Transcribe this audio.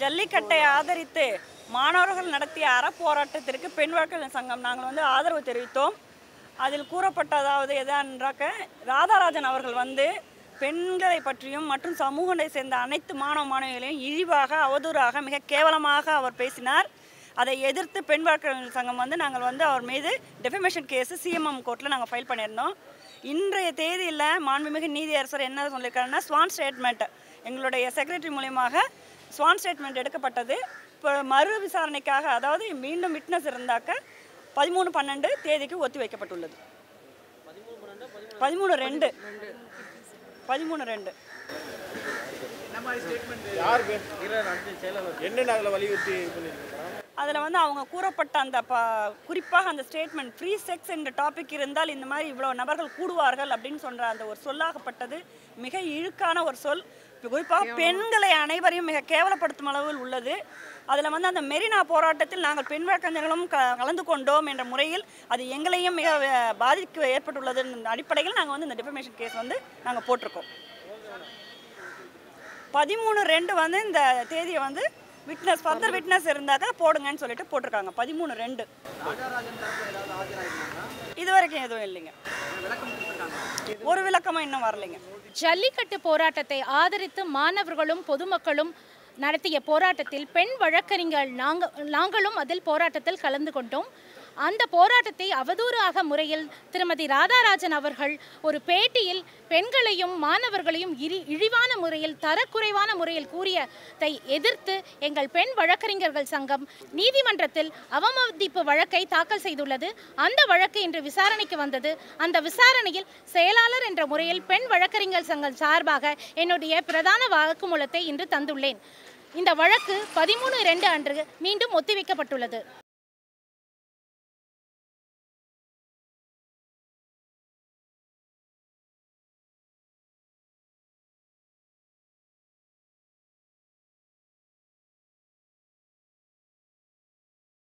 ஜல்லிக்கட்டை ஆதரித்து மாணவர்கள் நடத்திய அறப்போராட்டத்திற்கு பெண் வழக்கறிஞர் சங்கம் நாங்கள் வந்து ஆதரவு தெரிவித்தோம். அதில் கூறப்பட்டதாவது எதான்றாக்க ராதாராஜன் அவர்கள் வந்து பெண்களை பற்றியும் மற்றும் சமூகத்தை சேர்ந்த அனைத்து மாணவ மாணவிகளையும் இழிவாக அவதூறாக மிக கேவலமாக அவர் பேசினார். அதை எதிர்த்து பெண் வழக்கறிஞர் சங்கம் வந்து நாங்கள் வந்து அவர் மீது டெஃபமேஷன் கேஸு சிஎம்எம் கோர்ட்டில் நாங்கள் ஃபைல் பண்ணியிருந்தோம். இன்றைய தேதியில் மாண்புமிகு நீதியரசர் என்ன சொல்லியிருக்காருன்னா ஸ்வான் ஸ்டேட்மெண்ட் எங்களுடைய செக்ரட்டரி மூலியமாக ஸ்வான் ஸ்டேட்மெண்ட் எடுக்கப்பட்டது. இப்போ மறு விசாரணைக்காக அதாவது மீண்டும் விட்னஸ் இருந்தாக்க பதிமூணு பன்னெண்டு தேதிக்கு ஒத்தி வைக்கப்பட்டுள்ளது. பதிமூணு ரெண்டு. பதிமூணு ரெண்டு. அதில் வந்து அவங்க கூறப்பட்ட அந்த ப குறிப்பாக அந்த ஸ்டேட்மெண்ட் ஃப்ரீ செக்ஸ் என்ற டாபிக் இருந்தால் இந்த மாதிரி இவ்வளோ நபர்கள் கூடுவார்கள் அப்படின்னு சொல்கிற அந்த ஒரு சொல்லாகப்பட்டது மிக இழுக்கான ஒரு சொல். குறிப்பாக பெண்களை அனைவரையும் மிக கேவலப்படுத்தும் அளவில் உள்ளது. அதில் வந்து அந்த மெரினா போராட்டத்தில் நாங்கள் பெண் வழக்கறிஞர்களும் க கலந்து கொண்டோம் என்ற முறையில் அது எங்களையும் மிக பாதிப்பு ஏற்பட்டுள்ளது அடிப்படையில் நாங்கள் வந்து இந்த டிஃபமேஷன் கேஸ் வந்து நாங்கள் போட்டிருக்கோம். பதிமூணு ரெண்டு வந்து இந்த தேதியை வந்து விட்னஸ் ஃபர்தர் விட்னஸ் இருந்தாக்க போடுங்கன்னு சொல்லிட்டு போட்டிருக்காங்க. பதிமூணு ரெண்டு. வரைக்கும் எதுவும் இல்லைங்க. ஒரு விளக்கமும் இன்னும் வரலைங்க. ஜல்லிக்கட்டு போராட்டத்தை ஆதரித்து மாணவர்களும் பொதுமக்களும் நடத்திய போராட்டத்தில் பெண் வழக்கறிஞர்கள் நாங்க நாங்களும் அதில் போராட்டத்தில் கலந்து கொண்டோம். அந்த போராட்டத்தை அவதூறாக முறையில் திருமதி ராதாராஜன் அவர்கள் ஒரு பேட்டியில் பெண்களையும் மாணவர்களையும் இரி இழிவான முறையில் தரக்குறைவான முறையில் கூறியதை எதிர்த்து எங்கள் பெண் வழக்கறிஞர்கள் சங்கம் நீதிமன்றத்தில் அவமதிப்பு வழக்கை தாக்கல் செய்துள்ளது. அந்த வழக்கு இன்று விசாரணைக்கு வந்தது. அந்த விசாரணையில் செயலாளர் என்ற முறையில் பெண் வழக்கறிஞர் சங்கம் சார்பாக என்னுடைய பிரதான வாக்குமூலத்தை இன்று தந்துள்ளேன். இந்த வழக்கு பதிமூணு இரண்டு அன்று மீண்டும் ஒத்திவைக்கப்பட்டுள்ளது.